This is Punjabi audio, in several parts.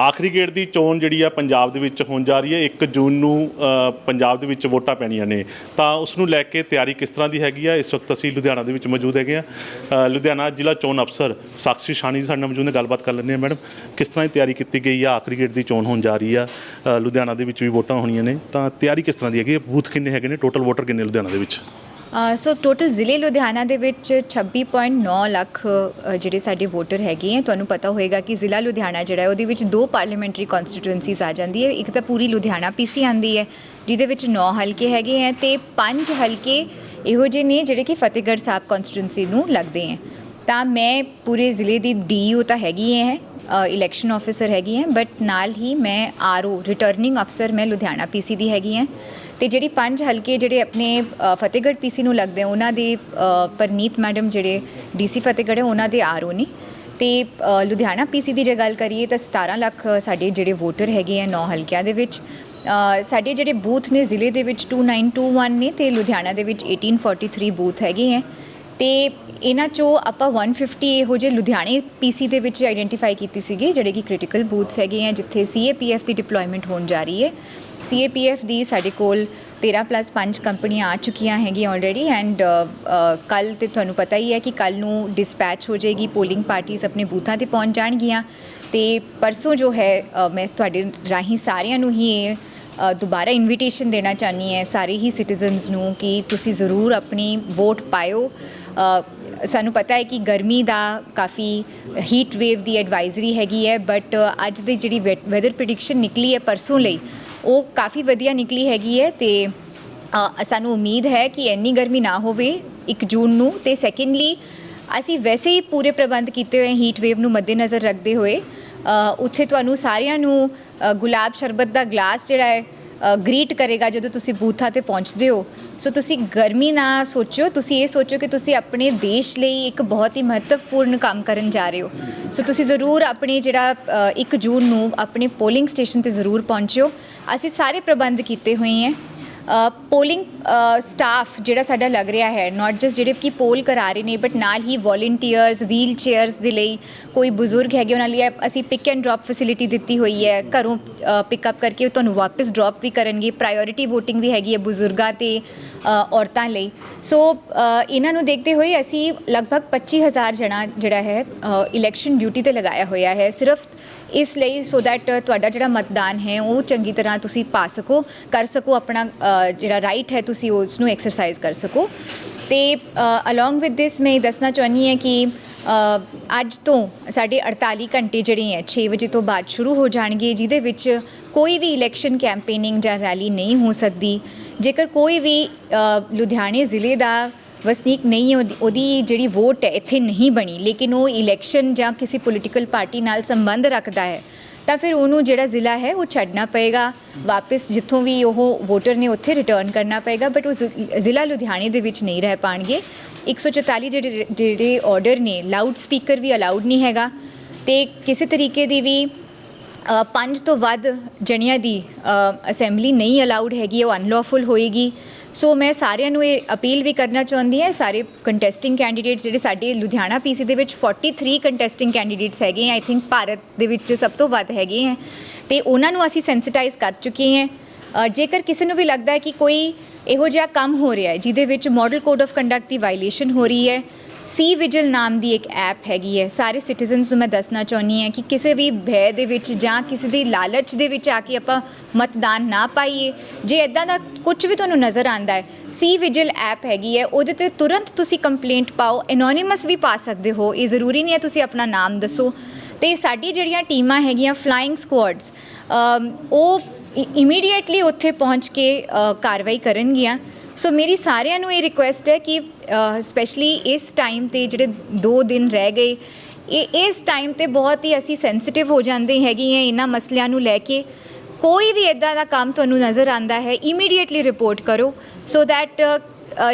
ਆਖਰੀ ਗੇੜ ਦੀ ਚੋਣ ਜਿਹੜੀ ਆ ਪੰਜਾਬ ਦੇ ਵਿੱਚ ਹੋਣ ਜਾ ਰਹੀ ਹੈ। 1 ਜੂਨ ਨੂੰ ਪੰਜਾਬ ਦੇ ਵਿੱਚ ਵੋਟਾਂ ਪੈਣੀਆਂ ਨੇ। ਤਾਂ ਉਸ ਨੂੰ ਲੈ ਕੇ ਤਿਆਰੀ ਕਿਸ ਤਰ੍ਹਾਂ ਦੀ ਹੈਗੀ ਆ? ਇਸ ਵਕਤ ਅਸੀਂ ਲੁਧਿਆਣਾ ਦੇ ਵਿੱਚ ਮੌਜੂਦ ਹੈਗੇ ਆ। ਲੁਧਿਆਣਾ ਜ਼ਿਲ੍ਹਾ ਚੋਣ ਅਫਸਰ ਸਾਕਸ਼ੀ ਸ਼ਾਨੀ ਜੀ ਸਾਡੇ ਨਾਲ ਮੌਜੂਦ ਨੇ। ਗੱਲਬਾਤ ਕਰ ਲੈਂਦੇ ਆ ਮੈਡਮ। ਕਿਸ ਤਰ੍ਹਾਂ ਦੀ ਤਿਆਰੀ ਕੀਤੀ ਗਈ ਆ? ਆਖਰੀ ਗੇੜ ਦੀ ਚੋਣ ਹੋਣ ਜਾ ਰਹੀ ਆ। ਲੁਧਿਆਣਾ ਦੇ ਵਿੱਚ ਵੀ ਵੋਟਾਂ ਹੋਣੀਆਂ ਨੇ। ਤਾਂ ਤਿਆਰੀ ਕਿਸ ਤਰ੍ਹਾਂ ਦੀ ਹੈਗੀ ਹੈ ਬੂਥ ਕਿੰਨੇ ਹੈਗੇ ਨੇ? ਟੋਟਲ ਵੋਟਰ ਕਿੰਨੇ ਲੁਧਿਆਣਾ ਦੇ ਵਿੱਚ? ਸੋ ਟੋਟਲ ਜ਼ਿਲ੍ਹੇ ਲੁਧਿਆਣਾ ਦੇ ਵਿੱਚ 26.9 ਲੱਖ ਅ, ਜਿਹੜੇ ਸਾਡੇ ਵੋਟਰ ਹੈਗੇ ਹੈ ਤੁਹਾਨੂੰ ਪਤਾ ਹੋਏਗਾ ਕਿ ਜ਼ਿਲ੍ਹਾ ਲੁਧਿਆਣਾ ਜਿਹੜਾ ਹੈ ਉਹਦੇ ਵਿੱਚ ਦੋ ਪਾਰਲੀਮੈਂਟਰੀ ਕਨਸਟੀਟੂਐਂਸੀਜ਼ ਆ ਜਾਂਦੀ ਹੈ। ਇੱਕ ਤਾਂ ਪੂਰੀ ਲੁਧਿਆਣਾ ਪੀਸੀ ਆਂਦੀ ਹੈ ਜਿਹਦੇ ਵਿੱਚ 9 ਹਲਕੇ ਹੈਗੇ ਹੈ ਤੇ 5 ਹਲਕੇ ਇਹੋ ਜਿਹੇ ਨੇ ਜਿਹੜੇ ਕਿ ਫਤਿਹਗੜ੍ਹ ਸਾਹਿਬ ਕਨਸਟੀਟੂਐਂਸੀ ਨੂੰ ਲੱਗਦੇ ਹੈ ਤਾਂ ਮੈਂ ਪੂਰੇ ਜ਼ਿਲ੍ਹੇ ਦੀ ਡੀਯੂ ਤਾਂ ਹੈਗੀ ਹੈ ਇਲੈਕਸ਼ਨ ਆਫੀਸਰ ਹੈਗੀ ਹੈ ਬਟ ਨਾਲ ਹੀ ਮੈਂ ਆਰਓ ਰਿਟਰਨਿੰਗ ਅਫਸਰ ਮੈਂ ਲੁਧਿਆਣਾ ਪੀਸੀ ਦੀ ਹੈਗੀ ਹੈ। ਤੇ ਜਿਹੜੀ ਪੰਜ ਹਲਕੇ ਜਿਹੜੇ ਆਪਣੇ ਅ, ਫਤਿਹਗੜ੍ਹ ਪੀਸੀ ਨੂੰ ਲੱਗਦੇ ਉਹਨਾਂ ਦੇ ਪਰਨੀਤ ਮੈਡਮ ਜਿਹੜੇ ਡੀਸੀ ਫਤਿਹਗੜ੍ਹ ਹੈ ਉਹਨਾਂ ਦੇ ਆਰਓ ਨੇ। ਤੇ ਅ, ਲੁਧਿਆਣਾ ਪੀਸੀ ਦੀ ਜੇ ਗੱਲ ਕਰੀਏ ਤਾਂ 17 ਲੱਖ ਸਾਡੇ ਜਿਹੜੇ ਵੋਟਰ ਹੈਗੇ ਆ ਨੌ ਹਲਕਿਆਂ ਦੇ ਵਿੱਚ। ਸਾਡੇ ਜਿਹੜੇ ਬੂਥ ਨੇ ਜ਼ਿਲ੍ਹੇ ਦੇ ਵਿੱਚ 2921 ਨੇ ਤੇ ਲੁਧਿਆਣਾ ਦੇ ਵਿੱਚ 1843 ਬੂਥ ਹੈਗੇ ਹੈ ਤੇ ਇਹਨਾਂ ਚੋਂ ਆਪਾਂ 150 ਇਹੋ ਜਿਹੇ ਲੁਧਿਆਣੇ ਪੀਸੀ ਦੇ ਵਿੱਚ ਆਈਡੈਂਟੀਫਾਈ ਕੀਤੀ ਸੀਗੀ, ਜਿਹੜੇ ਕਿ ਕ੍ਰਿਟੀਕਲ ਬੂਥਸ ਹੈਗੇ ਆ, ਜਿੱਥੇ ਸੀਏਪੀਐਫ ਦੀ ਡਿਪਲੋਇਮੈਂਟ ਹੋਣ ਜਾ ਰਹੀ ਹੈ। ਸੀਏਪੀਐਫ ਦੀ ਸਾਡੇ ਕੋਲ 13 ਪਲੱਸ 5 ਕੰਪਨੀਆਂ ਆ ਚੁੱਕੀਆਂ ਹੈਗੀਆਂ ਆਲਰੇਡੀ ਐਂਡ ਕੱਲ ਤੇ ਤੁਹਾਨੂੰ ਪਤਾ ਹੀ ਹੈ ਕਿ ਕੱਲ ਨੂੰ ਡਿਸਪੈਚ ਹੋ ਜਾਏਗੀ ਪੋਲਿੰਗ ਪਾਰਟੀਆਂ ਆਪਣੇ ਬੂਥਾਂ ਤੇ ਪਹੁੰਚ ਜਾਣਗੀਆਂ। ਤੇ ਪਰਸੋਂ ਜੋ ਹੈ ਮੈਂ ਤੁਹਾਡੇ ਰਾਹੀਂ ਸਾਰਿਆਂ ਨੂੰ ਹੀ ਇਹ ਦੁਬਾਰਾ ਇਨਵੀਟੇਸ਼ਨ ਦੇਣਾ ਚਾਹਨੀ ਹੈ ਸਾਰੇ ਹੀ ਸਿਟੀਜ਼ਨਸ ਨੂੰ ਕਿ ਤੁਸੀਂ ਜ਼ਰੂਰ ਆਪਣੀ ਵੋਟ ਪਾਇਓ। ਸਾਨੂੰ ਪਤਾ ਹੈ ਕਿ ਗਰਮੀ ਦਾ ਕਾਫੀ ਹੀਟ ਵੇਵ ਦੀ ਐਡਵਾਈਜ਼ਰੀ ਹੈਗੀ ਹੈ ਬਟ ਅੱਜ ਦੀ ਜਿਹੜੀ ਵੈਦਰ ਪ੍ਰੈਡਿਕਸ਼ਨ ਨਿਕਲੀ ਹੈ ਪਰਸੋਂ ਲਈ, ਉਹ ਕਾਫੀ ਵਧੀਆ ਨਿਕਲੀ ਹੈਗੀ ਹੈ ਤੇ ਸਾਨੂੰ ਉਮੀਦ ਹੈ ਕਿ ਇੰਨੀ ਗਰਮੀ ਨਾ ਹੋਵੇ 1 ਜੂਨ ਨੂੰ ਤੇ ਸੈਕੰਡਲੀ ਅਸੀਂ ਵੈਸੇ ਹੀ ਪੂਰੇ ਪ੍ਰਬੰਧ ਕੀਤੇ ਹੋਏ ਹੀਟ ਵੇਵ ਨੂੰ ਮੱਦੇਨਜ਼ਰ ਰੱਖਦੇ ਹੋਏ ਉੱਥੇ ਤੁਹਾਨੂੰ ਸਾਰਿਆਂ ਨੂੰ ਗੁਲਾਬ ਸ਼ਰਬਤ ਦਾ ਗਲਾਸ ਜਿਹੜਾ ਹੈ ਗ੍ਰੀਟ ਕਰੇਗਾ ਜਦੋਂ ਤੁਸੀਂ ਬੂਥਾਂ ਤੇ ਪਹੁੰਚਦੇ ਹੋ। ਸੋ ਤੁਸੀਂ ਗਰਮੀ ਨਾ ਸੋਚਿਓ ਤੁਸੀਂ ਇਹ ਸੋਚੋ ਕਿ ਤੁਸੀਂ ਆਪਣੇ ਦੇਸ਼ ਲਈ ਇੱਕ ਬਹੁਤ ਹੀ ਮਹੱਤਵਪੂਰਨ ਕੰਮ ਕਰਨ ਜਾ ਰਹੇ ਹੋ। ਸੋ ਤੁਸੀਂ ਜ਼ਰੂਰ ਆਪਣੇ ਜਿਹੜਾ ਅ, 1 ਜੂਨ ਨੂੰ ਆਪਣੇ ਪੋਲਿੰਗ ਸਟੇਸ਼ਨ ਤੇ ਜ਼ਰੂਰ ਪਹੁੰਚਿਓ। ਅਸੀਂ ਸਾਰੇ ਪ੍ਰਬੰਧ ਕੀਤੇ ਹੋਏ ਹੈ। ਪੋਲਿੰਗ ਸਟਾਫ ਜਿਹੜਾ ਸਾਡਾ ਲੱਗ ਰਿਹਾ ਹੈ ਨਾਟ ਜਸਟ ਜਿਹੜੇ ਕਿ ਪੋਲ ਕਰਾ ਰਹੇ ਨੇ ਬਟ ਨਾਲ ਹੀ ਵੋਲੰਟੀਅਰਸ ਵੀਲ ਚੇਅਰਸ ਦੇ ਲਈ ਕੋਈ ਬਜ਼ੁਰਗ ਹੈਗੇ, ਉਹਨਾਂ ਲਈ ਅਸੀਂ ਪਿਕ ਐਂਡ ਡ੍ਰੌਪ ਫੈਸਿਲਿਟੀ ਦਿੱਤੀ ਹੋਈ ਹੈ। ਘਰੋਂ ਪਿਕਅਪ ਕਰਕੇ ਤੁਹਾਨੂੰ ਵਾਪਸ ਡ੍ਰੌਪ ਵੀ ਕਰਨਗੇ। ਪ੍ਰਾਇੋਰਿਟੀ VOTING ਵੀ ਹੈਗੀ ਹੈ ਬਜ਼ੁਰਗਾਂ ਤੇ ਔਰਤਾਂ ਲਈ। ਸੋ ਇਹਨਾਂ ਨੂੰ ਦੇਖਦੇ ਹੋਏ ਅਸੀਂ ਲਗਭਗ 25000 ਜਣਾ ਜਿਹੜਾ ਹੈ ਇਲੈਕਸ਼ਨ ਡਿਊਟੀ ਤੇ ਲਗਾਇਆ ਹੋਇਆ ਹੈ। ਸਿਰਫ ਇਸ ਲਈ ਸੋ ਦੈਟ ਤੁਹਾਡਾ ਜਿਹੜਾ ਮਤਦਾਨ ਹੈ ਉਹ ਚੰਗੀ ਤਰ੍ਹਾਂ ਤੁਸੀਂ ਪਾ ਸਕੋ ਕਰ ਸਕੋ ਆਪਣਾ ਅ, ਜਿਹੜਾ ਰਾਈਟ ਹੈ ਤੁਸੀਂ ਉਸ ਨੂੰ ਐਕਸਰਸਾਈਜ਼ ਕਰ ਸਕੋ। ਤੇ ਅਲੋਂਗ ਵਿਦ ਦਿਸ ਮੈਂ ਇਹ ਦੱਸਣਾ ਚਾਹੁੰਦੀ ਹਾਂ ਕਿ ਅ, ਅੱਜ ਤੋਂ ਸਾਡੇ 48 ਘੰਟੇ ਜਿਹੜੇ ਹੈ 6 ਵਜੇ ਤੋਂ ਬਾਅਦ ਸ਼ੁਰੂ ਹੋ ਜਾਣਗੇ ਜਿਹਦੇ ਵਿੱਚ ਕੋਈ ਵੀ ਇਲੈਕਸ਼ਨ ਕੈਂਪੇਨਿੰਗ ਜਾਂ ਰੈਲੀ ਨਹੀਂ ਹੋ ਸਕਦੀ। ਜੇਕਰ ਕੋਈ ਵੀ ਅ, ਲੁਧਿਆਣੇ ਜ਼ਿਲ੍ਹੇ ਦਾ ਵਸਨੀਕ ਨਹੀਂ ਹੈ ਉਹਦੀ- ਉਹਦੀ ਜਿਹੜੀ ਵੋਟ ਹੈ ਇੱਥੇ ਨਹੀਂ ਬਣੀ। ਲੇਕਿਨ ਉਹ ਇਲੈਕਸ਼ਨ ਜਾਂ ਕਿਸੇ ਪੋਲੀਟੀਕਲ ਪਾਰਟੀ ਨਾਲ ਸੰਬੰਧ ਰੱਖਦਾ ਹੈ ਤਾਂ ਫਿਰ ਉਹਨੂੰ ਜਿਹੜਾ ਜ਼ਿਲ੍ਹਾ ਹੈ ਉਹ ਛੱਡਣਾ ਪਏਗਾ। ਵਾਪਸ ਜਿੱਥੋਂ ਵੀ ਉਹ ਵੋਟਰ ਨੇ ਉੱਥੇ ਰਿਟਰਨ ਕਰਨਾ ਪਏਗਾ ਬਟ ਉਹ ਜ਼ੁ ਜ਼ਿਲ੍ਹਾ ਲੁਧਿਆਣੇ ਦੇ ਵਿੱਚ ਨਹੀਂ ਰਹਿ ਪਾਣਗੇ। 144 ਜਿਹੜੇ ਜਿਹੜੇ ਆਰਡਰ ਨੇ ਲਾਊਡ ਸਪੀਕਰ ਵੀ ਅਲਾਉਡ ਨਹੀਂ ਹੈਗਾ। ਤੇ ਕਿਸੇ ਤਰੀਕੇ ਦੀ ਵੀ ਅ, ਪੰਜ ਤੋਂ ਵੱਧ ਜਣਿਆਂ ਦੀ ਅਸੈਂਬਲੀ ਨਹੀਂ ਅਲਾਉਡ ਹੈਗੀ ਉਹ ਅਨਲੌਫੁਲ ਹੋਏਗੀ। ਸੋ ਮੈਂ ਸਾਰਿਆਂ ਨੂੰ ਇਹ ਅਪੀਲ ਵੀ ਕਰਨਾ ਚਾਹੁੰਦੀ ਹਾਂ, ਸਾਰੇ ਕੰਟੈਸਟਿੰਗ ਕੈਂਡੀਡੇਟਸ ਜਿਹੜੇ ਸਾਡੇ ਲੁਧਿਆਣਾ ਪੀਸੀ ਦੇ ਵਿੱਚ 43 ਕੰਟੈਸਟਿੰਗ ਕੈਂਡੀਡੇਟਸ ਹੈਗੇ ਆ ਆਈ ਥਿੰਕ ਭਾਰਤ ਦੇ ਵਿੱਚ ਸਭ ਤੋਂ ਵੱਧ ਹੈਗੇ ਆ। ਤੇ ਉਹਨਾਂ ਨੂੰ ਅਸੀਂ ਸੈਂਸਿਟਾਈਜ਼ ਕਰ ਚੁੱਕੇ ਹਾਂ ਜੇਕਰ ਕਿਸੇ ਨੂੰ ਵੀ ਲੱਗਦਾ ਹੈ ਕਿ ਕੋਈ ਇਹੋ ਜਿਹਾ ਕੰਮ ਹੋ ਰਿਹਾ ਹੈ, ਜਿਹਦੇ ਵਿੱਚ ਮਾਡਲ ਕੋਡ ਆਫ ਕੰਡਕਟ ਦੀ ਵਾਇਲੇਸ਼ਨ ਹੋ ਰਹੀ ਹੈ ਸੀ ਵਿਜਲ ਨਾਮ ਦੀ ਇੱਕ ਐਪ ਹੈਗੀ ਹੈ। ਸਾਰੇ ਸਿਟੀਜ਼ਨਸ ਨੂੰ ਮੈਂ ਦੱਸਣਾ ਚਾਹੁੰਦੀ ਹਾਂ ਕਿ ਕਿਸੇ ਵੀ ਭੈ ਦੇ ਵਿੱਚ ਜਾਂ ਕਿਸੇ ਦੀ ਲਾਲਚ ਦੇ ਵਿੱਚ ਆ ਕੇ ਆਪਾਂ ਮਤਦਾਨ ਨਾ ਪਾਈਏ। ਜੇ ਇਦਾਂ ਦਾ ਕੁਝ ਵੀ ਤੁਹਾਨੂੰ ਨਜ਼ਰ ਆਂਦਾ ਹੈ ਸੀ ਵਿਜ਼ਿਲ ਐਪ ਹੈਗੀ ਹੈ। ਉਹਦੇ ਤੇ ਤੁਰੰਤ ਤੁਸੀਂ ਕੰਪਲੇਂਟ ਪਾਓ। ਐਨੋਨਿਮਸ ਵੀ ਪਾ ਸਕਦੇ ਹੋ। ਇਹ ਜ਼ਰੂਰੀ ਨਹੀਂ ਹੈ ਤੁਸੀਂ ਆਪਣਾ ਨਾਮ ਦੱਸੋ। ਤੇ ਸਾਡੀ ਜਿਹੜੀਆਂ ਟੀਮਾਂ ਹੈਗੀਆਂ ਫਲਾਈਂਗ ਸਕੁਆਡਸ ਉਹ ਇਮੀਡੀਏਟਲੀ ਉੱਥੇ ਪਹੁੰਚ ਕੇ ਕਾਰਵਾਈ ਕਰਨਗੀਆਂ। ਸੋ ਮੇਰੀ ਸਾਰਿਆਂ ਨੂੰ ਇਹ ਰਿਕੁਐਸਟ ਹੈ ਕਿ ਸਪੈਸ਼ਲੀ ਇਸ ਟਾਈਮ ਤੇ ਜਿਹੜੇ 2 ਦਿਨ ਰਹਿ ਗਏ ਇਹ ਇਸ ਟਾਈਮ ਤੇ ਬਹੁਤ ਹੀ ਅਸੀਂ ਸੈਂਸਿਟਿਵ ਹੋ ਜਾਂਦੇ ਹੈਗੇ ਆ ਇਹਨਾਂ ਮਸਲਿਆਂ ਨੂੰ ਲੈ ਕੇ ਕੋਈ ਵੀ ਇਦਾਂ ਦਾ ਕੰਮ ਤੁਹਾਨੂੰ ਨਜ਼ਰ ਆਂਦਾ ਹੈ ਇਮੀਡੀਏਟਲੀ ਰਿਪੋਰਟ ਕਰੋ ਸੋ ਦੈਟ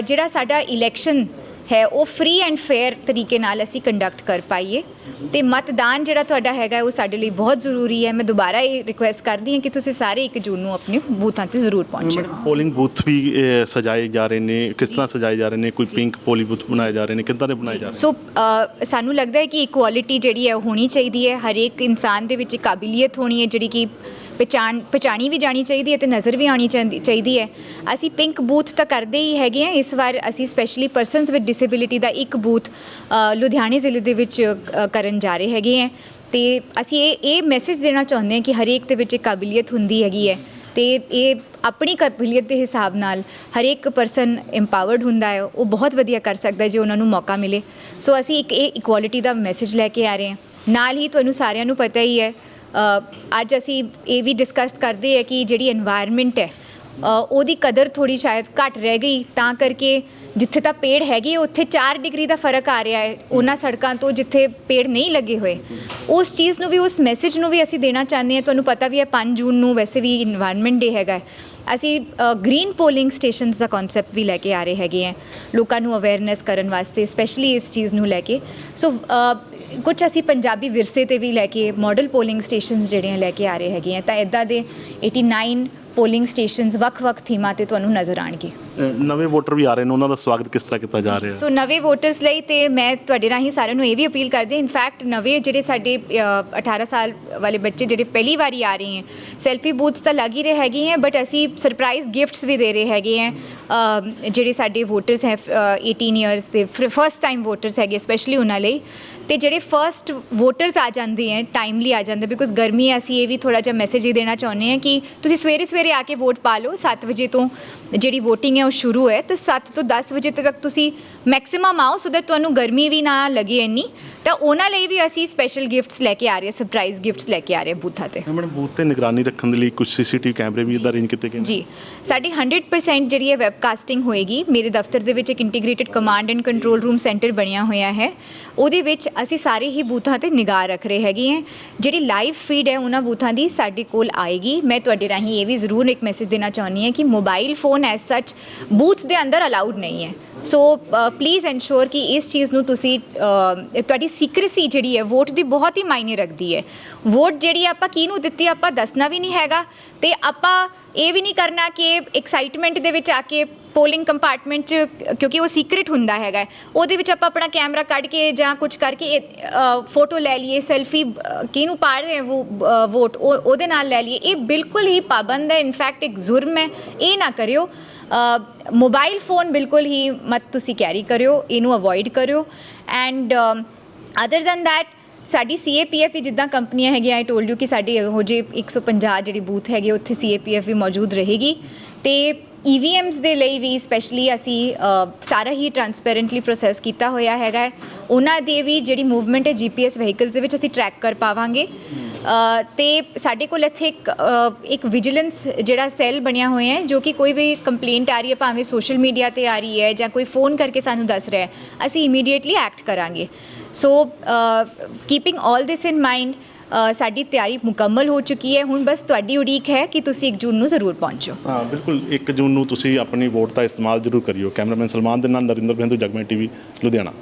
ਜਿਹੜਾ ਸਾਡਾ ਇਲੈਕਸ਼ਨ ਹੈ ਉਹ ਫ੍ਰੀ ਐਂਡ ਫੇਅਰ ਤਰੀਕੇ ਨਾਲ ਅਸੀਂ ਕੰਡਕਟ ਕਰ ਪਾਈਏ। ਤੇ ਮਤਦਾਨ ਜਿਹੜਾ ਤੁਹਾਡਾ ਹੈਗਾ ਉਹ ਸਾਡੇ ਲਈ ਬਹੁਤ ਜ਼ਰੂਰੀ ਹੈ। ਮੈਂ ਦੁਬਾਰਾ ਇਹ ਰਿਕੁਐਸਟ ਕਰਦੀ ਹਾਂ ਕਿ ਤੁਸੀਂ ਸਾਰੇ 1 ਜੂਨ ਨੂੰ ਆਪਣੇ ਬੂਥਾਂ ਤੇ ਜ਼ਰੂਰ ਪਹੁੰਚੋ। ਪੋਲਿੰਗ ਬੂਥ ਵੀ ਸਜਾਏ ਜਾ ਰਹੇ ਨੇ। ਕਿਸ ਤਰ੍ਹਾਂ ਸਜਾਏ ਜਾ ਰਹੇ ਨੇ? ਕੋਈ ਪਿੰਕ ਪੋਲਿੰਗ ਬੂਥ ਬਣਾਏ ਜਾ। ਰਹੇ ਨੇ? ਕਿੱਦਾਂ ਦੇ ਬਣਾਏ ਜਾ। ਰਹੇ ਨੇ? ਸੋ ਸਾਨੂੰ ਲੱਗਦਾ ਹੈ ਕਿ ਇਕੁਐਲਿਟੀ ਜਿਹੜੀ ਹੈ ਉਹ ਹੋਣੀ ਚਾਹੀਦੀ ਹੈ। ਹਰੇਕ ਇਨਸਾਨ ਦੇ ਵਿੱਚ ਕਾਬਲੀਅਤ ਹੋਣੀ ਹੈ ਜਿਹੜੀ ਕਿ ਪਛਾਣ ਪਛਾਣੀ ਵੀ ਜਾਣੀ ਚਾਹੀਦੀ ਹੈ ਤੇ ਨਜ਼ਰ ਵੀ ਆਉਣੀ ਚਾਹੀਦੀ ਚਾਹੀਦੀ ਹੈ। ਅਸੀਂ ਪਿੰਕ ਬੂਥ ਤਾਂ ਕਰਦੇ ਹੀ ਹੈਗੇ ਆ ਇਸ ਵਾਰ ਅਸੀਂ ਸਪੈਸ਼ਲੀ ਪਰਸਨਸ ਵਿਦ ਡਿਸੇਬਿਲਿਟੀ ਦਾ ਇੱਕ ਬੂਥ ਅ, ਲੁਧਿਆਣੇ ਜ਼ਿਲ੍ਹੇ ਦੇ ਵਿੱਚ ਅ, ਕਰਨ ਜਾ ਰਹੇ ਹੈਗੇ ਆ ਤੇ ਅਸੀਂ ਇਹ ਇਹ ਮੈਸੇਜ ਦੇਣਾ ਚਾਹੁੰਦੇ ਹਾਂ ਕਿ ਹਰੇਕ ਦੇ ਵਿੱਚ ਇੱਕ ਕਾਬਲੀਅਤ ਹੁੰਦੀ ਹੈਗੀ ਹੈ। ਤੇ ਇਹ ਆਪਣੀ ਕਾਬਲੀਅਤ ਦੇ ਹਿਸਾਬ ਨਾਲ ਹਰੇਕ ਪਰਸਨ ਐਮਪਾਵਰਡ ਹੁੰਦਾ ਹੈ। ਉਹ ਬਹੁਤ ਵਧੀਆ ਕਰ ਸਕਦਾ ਹੈ ਜੇ ਉਹਨਾਂ ਨੂੰ ਮੌਕਾ ਮਿਲੇ। ਸੋ ਅਸੀਂ ਇੱਕ ਇਹ ਇਕੁਆਲਿਟੀ ਦਾ ਮੈਸੇਜ ਲੈ ਕੇ ਆ ਰਹੇ ਹਾਂ। ਨਾਲ ਹੀ ਤੁਹਾਨੂੰ ਸਾਰਿਆਂ ਨੂੰ ਪਤਾ ਹੀ ਹੈ ਅੱਜ ਅਸੀਂ ਇਹ ਵੀ ਡਿਸਕਸ ਕਰਦੇ ਆ ਕਿ ਜਿਹੜੀ এনवायरमेंट ਹੈ ਉਹਦੀ ਕਦਰ ਥੋੜੀ ਸ਼ਾਇਦ ਘਟ ਰਹਿ ਗਈ, ਤਾਂ ਕਰਕੇ ਜਿੱਥੇ ਤਾਂ ਪੇੜ ਹੈਗੇ, ਉੱਥੇ 4 ਡਿਗਰੀ ਦਾ ਫ਼ਰਕ ਆ ਰਿਹਾ ਹੈ, ਉਹਨਾਂ ਸੜਕਾਂ ਤੋਂ ਜਿੱਥੇ ਪੇੜ ਨਹੀਂ ਲੱਗੇ ਹੋਏ। ਉਸ ਚੀਜ਼ ਨੂੰ ਵੀ, ਉਸ ਮੈਸੇਜ ਨੂੰ ਵੀ ਅਸੀਂ ਦੇਣਾ ਚਾਹੁੰਦੇ ਹਾਂ। ਤੁਹਾਨੂੰ ਪਤਾ ਵੀ ਹੈ 5 ਜੂਨ ਨੂੰ ਵੈਸੇ ਵੀ এনवायरमेंट ਡੇ ਹੈਗਾ ਅਸੀਂ ਗ੍ਰੀਨ ਪੋਲਿੰਗ ਸਟੇਸ਼ਨਸ ਦਾ ਕਨਸੈਪਟ ਵੀ ਲੈ ਕੇ ਆ ਰਹੇ ਹੈਗੇ ਆ ਲੋਕਾਂ ਨੂੰ ਅਵੇਅਰਨੈਸ ਕਰਨ ਵਾਸਤੇ ਸਪੈਸ਼ਲੀ ਇਸ ਚੀਜ਼ ਨੂੰ ਲੈ ਕੇ। ਸੋ ਕੁਝ ਅਸੀਂ ਪੰਜਾਬੀ ਵਿਰਸੇ ਤੇ ਵੀ ਲੈ ਕੇ ਮਾਡਲ ਪੋਲਿੰਗ ਸਟੇਸ਼ਨਸ ਜਿਹੜੇ ਲੈ ਕੇ ਆ ਰਹੇ ਹੈਗੇ ਆ, ਤਾਂ ਇਦਾਂ ਦੇ 89 ਪੋਲਿੰਗ ਸਟੇਸ਼ਨਸ ਵੱਖ-ਵੱਖ ਥੀਮਾਂ ਤੇ ਤੁਹਾਨੂੰ ਨਜ਼ਰ ਆਣਗੇ ਨਵੇਂ ਵੋਟਰ ਵੀ ਆ ਰਹੇ ਨੇ ਉਹਨਾਂ ਦਾ ਸਵਾਗਤ ਕਿਸ ਤਰ੍ਹਾਂ ਕੀਤਾ ਜਾ ਰਿਹਾ ਸੋ ਨਵੇਂ ਵੋਟਰਸ ਲਈ ਤੇ ਮੈਂ ਤੁਹਾਡੇ ਰਾਹੀਂ ਸਾਰਿਆਂ ਨੂੰ ਇਹ ਵੀ ਅਪੀਲ ਕਰਦੀ ਹਾਂ ਇਨਫੈਕਟ ਨਵੇਂ ਜਿਹੜੇ ਸਾਡੇ ਅ, 18 ਸਾਲ ਵਾਲੇ ਬੱਚੇ ਜਿਹੜੇ ਪਹਿਲੀ ਵਾਰੀ ਆ ਰਹੇ ਹੈ ਸੈਲਫੀ ਬੂਥਸ ਤਾਂ ਲੱਗ ਹੀ ਰਹੇ ਹੈਗੇ ਹੈ ਬਟ ਅਸੀਂ ਸਰਪ੍ਰਾਈਜ਼ ਗਿਫਟਸ ਵੀ ਦੇ ਰਹੇ ਹੈਗੇ ਹੈ ਜਿਹੜੇ ਸਾਡੇ ਵੋਟਰਸ ਹੈ ਅ, 18 ਇਅਰਸ ਦੇ ਫਰਸਟ ਟਾਈਮ ਵੋਟਰਸ ਹੈਗੇ ਸਪੈਸ਼ਲੀ ਉਹਨਾਂ ਲਈ ਤੇ ਜਿਹੜੇ ਫਰਸਟ ਵੋਟਰਸ ਆ ਜਾਂਦੇ ਹੈ ਟਾਈਮਲੀ ਆ ਜਾਂਦੇ ਬਿਕੋਜ਼ ਗਰਮੀ ਹੈ ਅਸੀਂ ਇਹ ਵੀ ਥੋੜਾ ਜਿਹਾ ਮੈਸੇਜ ਹੀ ਦੇਣਾ ਚਾਹੁੰਦੇ ਹਾਂ ਕਿ ਤੁਸੀਂ ਸਵੇਰੇ ਸਵੇਰੇ ਆ ਕੇ ਵੋਟ ਪਾ ਲਓ 7 ਵਜੇ ਤੋਂ ਜਿਹੜੀ VOTING ਹੈ ਉਹ ਸ਼ੁਰੂ ਹੈ ਤੇ 7 ਤੋਂ 10 ਵਜੇ ਤੱਕ ਤੁਸੀਂ ਮੈਕਸਿਮਮ ਆਓ ਸੋ ਦੈਟ ਤੁਹਾਨੂੰ ਗਰਮੀ ਵੀ ਨਾ ਲੱਗੇ ਇੰਨੀ। ਤਾਂ ਉਹਨਾਂ ਲਈ ਵੀ ਅਸੀਂ ਸਪੈਸ਼ਲ ਗਿਫਟਸ ਲੈ ਕੇ ਆ ਰਹੇ ਹਾਂ ਸਰਪ੍ਰਾਈਜ਼ ਗਿਫਟਸ ਲੈ ਕੇ ਆ ਰਹੇ ਹਾਂ ਬੂਥਾਂ ਤੇ। ਮੈਡਮ ਬੂਥ ਤੇ ਨਿਗਰਾਨੀ ਰੱਖਣ ਦੇ ਲਈ ਕੁਝ ਸੀਸੀਟੀਵੀ ਕੈਮਰੇ ਵੀ ਇਦਾਂ ਅਰੇਂਜ ਕੀਤੇ ਗਏ ਨੇ? ਜੀ ਸਾਡੀ 100% ਜਿਹੜੀ ਹੈ ਵੈਬਕਾਸਟਿੰਗ ਹੋਏਗੀ ਮੇਰੇ ਦਫ਼ਤਰ ਦੇ ਵਿੱਚ ਇੱਕ integrated command and control room centre ਬਣਿਆ ਹੋਇਆ ਹੈ। ਉਹਦੇ ਵਿੱਚ ਅਸੀਂ ਸਾਰੇ ਹੀ ਬੂਥਾਂ ਤੇ ਨਿਗਾਹ ਰੱਖ ਰਹੇ ਹੈਗੇ ਹਾਂ। ਜਿਹੜੀ ਲਾਈਵ ਫੀਡ ਹੈ ਉਹਨਾਂ ਬੂਥਾਂ ਦੀ ਸਾਡੇ ਕੋਲ ਆਏਗੀ। ਮੈਂ ਤੁਹਾਡੇ ਰਾਹੀਂ ਇਹ ਵੀ ਜ਼ਰੂਰ ਇੱਕ ਮੈਸੇਜ ਦੇਣਾ ਚਾਹੁੰਦੀ ਹਾਂ ਕਿ mobile phone as such booth ਦੇ ਅੰਦਰ ਅਲਾਉਡ ਨਹੀਂ ਹੈ। ਸੋ ਪਲੀਜ਼ ਐਨਸ਼ੋਰ ਕਿ ਇਸ ਚੀਜ਼ ਨੂੰ ਤੁਸੀਂ ਤੁਹਾਡੀ ਸੀਕ੍ਰੇਸੀ ਜਿਹੜੀ ਹੈ ਵੋਟ ਦੀ ਬਹੁਤ ਹੀ ਮਾਇਨੇ ਰੱਖਦੀ ਹੈ ਵੋਟ ਜਿਹੜੀ ਆਪਾਂ ਕਿਹਨੂੰ ਦਿੱਤੀ ਆਪਾਂ ਦੱਸਣਾ ਵੀ ਨਹੀਂ ਹੈਗਾ ਤੇ ਆਪਾਂ ਇਹ ਵੀ ਨਹੀਂ ਕਰਨਾ ਕਿ ਐਕਸਾਈਟਮੈਂਟ ਦੇ ਵਿੱਚ ਆ ਕੇ ਪੋਲਿੰਗ ਕੰਪਾਰਟਮੈਂਟ 'ਚ, ਕਿਉਂਕਿ ਉਹ ਸੀਕ੍ਰੀਟ ਹੁੰਦਾ ਹੈਗਾ ਉਹਦੇ ਵਿੱਚ ਆਪਾਂ ਆਪਣਾ ਕੈਮਰਾ ਕੱਢ ਕੇ ਜਾਂ ਕੁਝ ਕਰਕੇ ਫੋਟੋ ਲੈ ਲਈਏ ਸੈਲਫੀ ਕਿਹਨੂੰ ਪਾ ਰਹੇ ਹੈ ਉਹ ਵੋਟ ਉਹਦੇ ਨਾਲ ਲੈ ਲਈਏ। ਇਹ ਬਿਲਕੁਲ ਹੀ ਪਾਬੰਦ ਹੈ ਇਨਫੈਕਟ ਇੱਕ ਜ਼ੁਰਮ ਹੈ। ਇਹ ਨਾ ਕਰਿਓ। ਮੋਬਾਈਲ ਫੋਨ ਬਿਲਕੁਲ ਹੀ ਮਤ ਤੁਸੀਂ ਕੈਰੀ ਕਰਿਓ, ਇਹਨੂੰ ਅਵੋਇਡ ਕਰਿਓ। ਐਂਡ ਅਦਰ ਦੈਨ ਦੈਟ ਸਾਡੀ ਸੀਏਪੀਐਫ ਦੀ ਜਿੱਦਾਂ ਕੰਪਨੀਆਂ ਹੈਗੀਆਂ ਆਈ ਟੋਲਡ ਯੂ ਕਿ ਸਾਡੀ ਇਹੋ ਜਿਹੇ 150 ਜਿਹੜੀ ਬੂਥ ਹੈਗੇ, ਉੱਥੇ ਸੀਏਪੀਐਫ ਵੀ ਮੌਜੂਦ ਰਹੇਗੀ। ਤੇ ਈਵੀਐਮਸ ਦੇ ਲਈ ਵੀ ਸਪੈਸ਼ਲੀ ਅਸੀਂ ਸਾਰਾ ਹੀ ਟਰਾਂਸਪੇਰੈਂਟਲੀ ਪ੍ਰੋਸੈਸ ਕੀਤਾ ਹੋਇਆ ਹੈਗਾ ਉਹਨਾਂ ਦੇ ਵੀ ਜਿਹੜੀ ਮੂਵਮੈਂਟ ਹੈ ਜੀਪੀਐਸ ਵਹੀਕਲਸ ਦੇ ਵਿੱਚ ਅਸੀਂ ਟਰੈਕ ਕਰ ਪਾਵਾਂਗੇ। ਅ, ਤੇ ਸਾਡੇ ਕੋਲ ਇੱਥੇ ਇੱਕ ਇੱਕ ਵਿਜੀਲੈਂਸ ਜਿਹੜਾ ਸੈੱਲ ਬਣਿਆ ਹੋਇਆ ਹੈ ਜੋ ਕਿ ਕੋਈ ਵੀ ਕੰਪਲੇਂਟ ਆ ਰਹੀ ਹੈ ਭਾਵੇਂ ਸੋਸ਼ਲ ਮੀਡੀਆ ਤੇ ਆ ਰਹੀ ਹੈ ਜਾਂ ਕੋਈ ਫੋਨ ਕਰਕੇ ਸਾਨੂੰ ਦੱਸ ਰਿਹਾ ਹੈ ਅਸੀਂ ਇਮੀਡੀਏਟਲੀ ਐਕਟ ਕਰਾਂਗੇ। ਸੋ ਕੀਪਿੰਗ 올 ਦਿਸ ਇਨ ਮਾਈਂਡ ਸਾਡੀ ਤਿਆਰੀ ਮੁਕੰਮਲ ਹੋ ਚੁੱਕੀ ਹੈ। ਹੁਣ ਬਸ ਤੁਹਾਡੀ ਉਡੀਕ ਹੈ ਕਿ ਤੁਸੀਂ 1 ਜੂਨ ਨੂੰ ਜ਼ਰੂਰ ਪਹੁੰਚੋ। ਹਾਂ, ਬਿਲਕੁਲ। 1 ਜੂਨ ਨੂੰ ਤੁਸੀਂ ਆਪਣੀ ਵੋਟ ਦਾ ਇਸਤੇਮਾਲ ਜ਼ਰੂਰ ਕਰਿਓ। ਕੈਮਰਾਮੈਨ ਸਲਮਾਨ ਦੇ ਨਾਲ ਨਰਿੰਦਰ ਬਿੰਦੂ ਜਗਮੇ ਟੀਵੀ, ਲੁਧਿਆਣਾ।